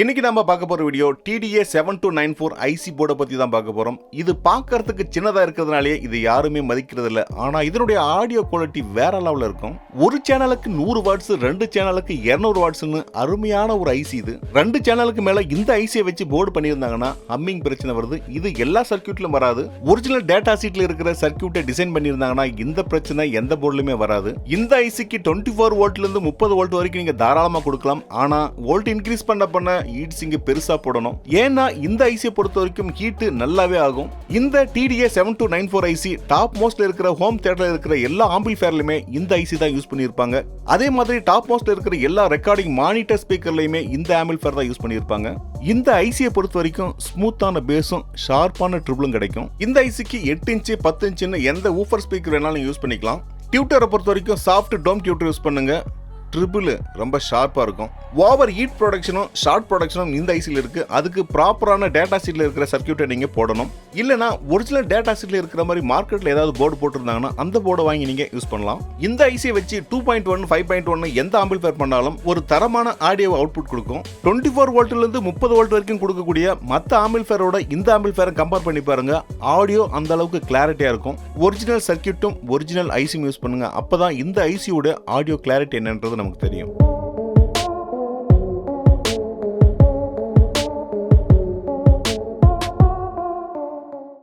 இன்னைக்கு நம்ம பார்க்க போகிற video TDA seven two nine four IC போர்டை பற்றி தான் பார்க்க போகிறோம் இது பார்க்கறதுக்கு சின்னதாக இருக்கிறதுனாலே இது யாருமே மதிக்கிறது இல்லை. ஆனால் இதனுடைய ஆடியோ குவாலிட்டி வேற லெவலில் இருக்கும். ஒரு சேனலுக்கு நூறு வாட்ஸ் ரெண்டு சேனலுக்கு 200 வாட்ஸ்னு அருமையான ஒரு ஐசி இது. ரெண்டு சேனலுக்கு மேலே இந்த ஐசியை வச்சு போர்டு பண்ணியிருந்தாங்கன்னா ஹம்மிங் பிரச்சனை வருது. இது எல்லா சர்க்கியூட்லையும் வராது. ஒரிஜினல் டேட்டா சீட்டில் இருக்கிற சர்க்கியூட்டை டிசைன் பண்ணியிருந்தாங்கன்னா இந்த பிரச்சனை எந்த போர்டுலையுமே வராது. இந்த ஐசிக்கு டுவெண்ட்டி ஃபோர் வோல்ட்லேருந்து முப்பது வோல்ட் வரைக்கும் நீங்கள் தாராளமாக கொடுக்கலாம். ஆனால் வோல்ட் இன்க்ரீஸ் பண்ண பண்ண ஹீட்ஸ் இங்க பெருசா போடணும். ஏன்னா இந்த ஐசியை பொறுத்த வரைக்கும் ஹீட்டு நல்லாவே ஆகும். இந்த TDA seven two nine four IC top மோஸ்ட்ல இருக்கிற ஹோம் தேட்டரில் இருக்கிற எல்லா ஆம்பிள்ஃபேர்லயுமே இந்த ஐசி தான் யூஸ் பண்ணியிருப்பாங்க. அதே மாதிரி டாப் மோஸ்ட்ல இருக்கிற எல்லா ரெக்கார்டிங் மானிட்டர் ஸ்பீக்கர்லயுமே இந்த ஆம்பிள்ஃபேர் தான் யூஸ் பண்ணியிருப்பாங்க. இந்த ஐசியை பொறுத்த வரைக்கும் ஸ்மூத்தான பேஸும் ஷார்ப்பான ட்ரிபிளும் கிடைக்கும். இந்த ஐசிக்கு எட்டு இன்ச்சு பத்து இன்ச்சுன்னு எந்த ஊஃபர் ஸ்பீக்கர் வேணாலும் யூஸ் பண்ணிக்கலாம். டியூட்டரை பொறுத்த வரைக்கும் சாஃப்ட் டோம் டியூட்டர் யூஸ் பண்ணுங்க. ட்ரிபிள் ரொம்ப ஷார்ப்பாக இருக்கும். ஓவர் ஹீட் ப்ரொடக்ஷனும் ஷார்ட் ப்ரொடக்ஷனும் இந்த ஐசியில் இருக்குது அதுக்கு ப்ராப்பரான டேட்டா சீட்டில் இருக்கிற சர்க்கியூட்டை நீங்கள் போடணும். இல்லைனா ஒரிஜினல் டேட்டா சீட்டில் இருக்கிற மாதிரி மார்க்கெட்டில் ஏதாவது போர்டு போட்டிருந்தாங்கன்னா அந்த போர்டை வாங்கி நீங்கள் யூஸ் பண்ணலாம். இந்த ஐசியை வச்சு two point one five point one எந்த ஆம்பிள்ஃபேர் பண்ணாலும் ஒரு தரமான ஆடியோ அவுட்புட் கொடுக்கும். டுவெண்ட்டி ஃபோர் வோல்ட்லேருந்து முப்பது வோல்ட் வரைக்கும் கொடுக்கக்கூடிய மற்ற ஆம்பிள்ஃபேரோட இந்த ஆம்பிள்ஃபேரை கம்பேர் பண்ணி பாருங்க. ஆடியோ அந்த அளவுக்கு கிளாரிட்டியாக இருக்கும். ஒரிஜினல் சர்க்கியூட்டும் ஒரிஜினல் ஐசியும் யூஸ் பண்ணுங்க. அப்பதான் இந்த ஐசியோட ஆடியோ கிளாரிட்டி என்னன்றது நமக்கு தெரியும்.